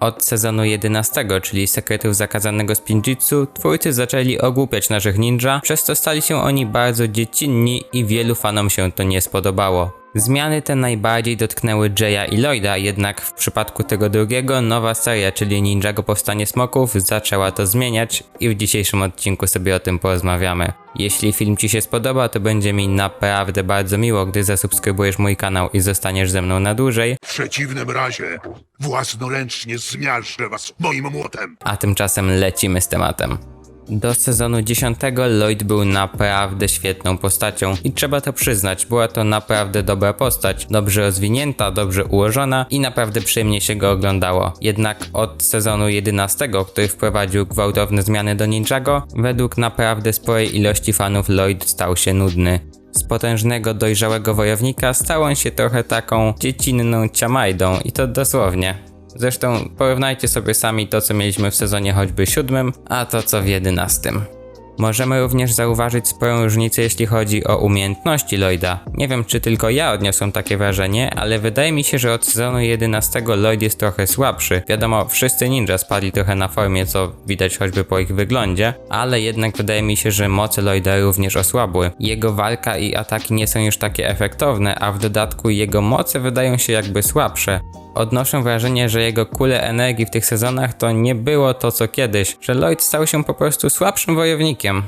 Od sezonu 11, czyli Sekretów Zakazanego Spinjitsu, twórcy zaczęli ogłupiać naszych ninja, przez co stali się oni bardzo dziecinni i wielu fanom się to nie spodobało. Zmiany te najbardziej dotknęły Jaya i Lloyda, jednak w przypadku tego drugiego nowa seria, czyli Ninjago Powstanie Smoków, zaczęła to zmieniać i w dzisiejszym odcinku sobie o tym porozmawiamy. Jeśli film Ci się spodoba, to będzie mi naprawdę bardzo miło, gdy zasubskrybujesz mój kanał i zostaniesz ze mną na dłużej, W przeciwnym razie własnoręcznie zmiażdżę was moim młotem. a tymczasem lecimy z tematem. Do sezonu 10 Lloyd był naprawdę świetną postacią i trzeba to przyznać, była to naprawdę dobra postać, dobrze rozwinięta, dobrze ułożona i naprawdę przyjemnie się go oglądało. Jednak od sezonu 11, który wprowadził gwałtowne zmiany do Ninjago, według naprawdę sporej ilości fanów Lloyd stał się nudny. Z potężnego, dojrzałego wojownika stał on się trochę taką dziecinną ciamajdą i to dosłownie. Zresztą porównajcie sobie sami to, co mieliśmy w sezonie choćby siódmym, a to co w jedenastym. Możemy również zauważyć sporą różnicę, jeśli chodzi o umiejętności Lloyda. Nie wiem, czy tylko ja odniosłem takie wrażenie, ale wydaje mi się, że od sezonu 11 Lloyd jest trochę słabszy. Wiadomo, wszyscy ninja spadli trochę na formie, co widać choćby po ich wyglądzie, ale jednak wydaje mi się, że moce Lloyda również osłabły. Jego walka i ataki nie są już takie efektowne, a w dodatku jego moce wydają się jakby słabsze. Odnoszę wrażenie, że jego kule energii w tych sezonach to nie było to co kiedyś, że Lloyd stał się po prostu słabszym wojownikiem.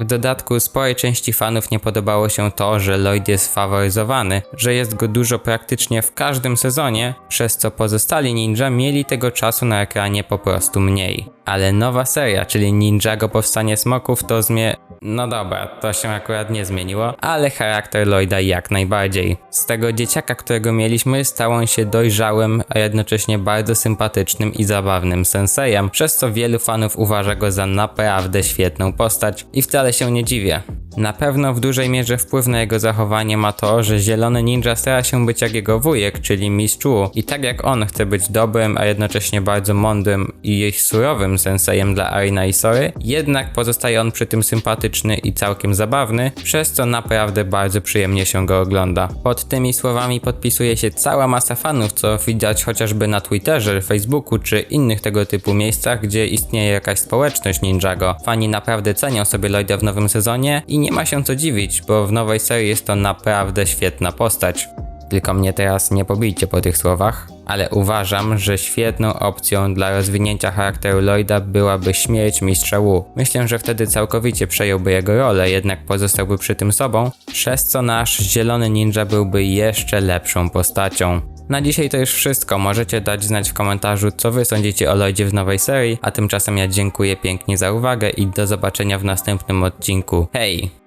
W dodatku sporej części fanów nie podobało się to, że Lloyd jest faworyzowany, że jest go dużo praktycznie w każdym sezonie, przez co pozostali ninja mieli tego czasu na ekranie po prostu mniej. Ale nowa seria, czyli Ninjago Powstanie Smoków to zmie... No dobra, to się akurat nie zmieniło, ale charakter Lloyda jak najbardziej. Z tego dzieciaka, którego mieliśmy, stał on się dojrzałym, a jednocześnie bardzo sympatycznym i zabawnym sensejem, przez co wielu fanów uważa go za naprawdę świetną postać i wcale się nie dziwię. Na pewno w dużej mierze wpływ na jego zachowanie ma to, że zielony ninja stara się być jak jego wujek, czyli Mistrz Wu. I tak jak on chce być dobrym, a jednocześnie bardzo mądrym i surowym sensejem dla Arina i Sory, jednak pozostaje on przy tym sympatyczny i całkiem zabawny, przez co naprawdę bardzo przyjemnie się go ogląda. Pod tymi słowami podpisuje się cała masa fanów, co widać chociażby na Twitterze, Facebooku czy innych tego typu miejscach, gdzie istnieje jakaś społeczność Ninjago. Fani naprawdę cenią sobie Lloyda w nowym sezonie i nie ma się co dziwić, bo w nowej serii jest to naprawdę świetna postać. Tylko mnie teraz nie pobijcie po tych słowach, ale uważam, że świetną opcją dla rozwinięcia charakteru Lloyda byłaby śmierć mistrza Wu. Myślę, że wtedy całkowicie przejąłby jego rolę, jednak pozostałby przy tym sobą, przez co nasz zielony ninja byłby jeszcze lepszą postacią. Na dzisiaj to już wszystko. Możecie dać znać w komentarzu, co wy sądzicie o Lloydzie w nowej serii, a tymczasem ja dziękuję pięknie za uwagę i do zobaczenia w następnym odcinku. Hej!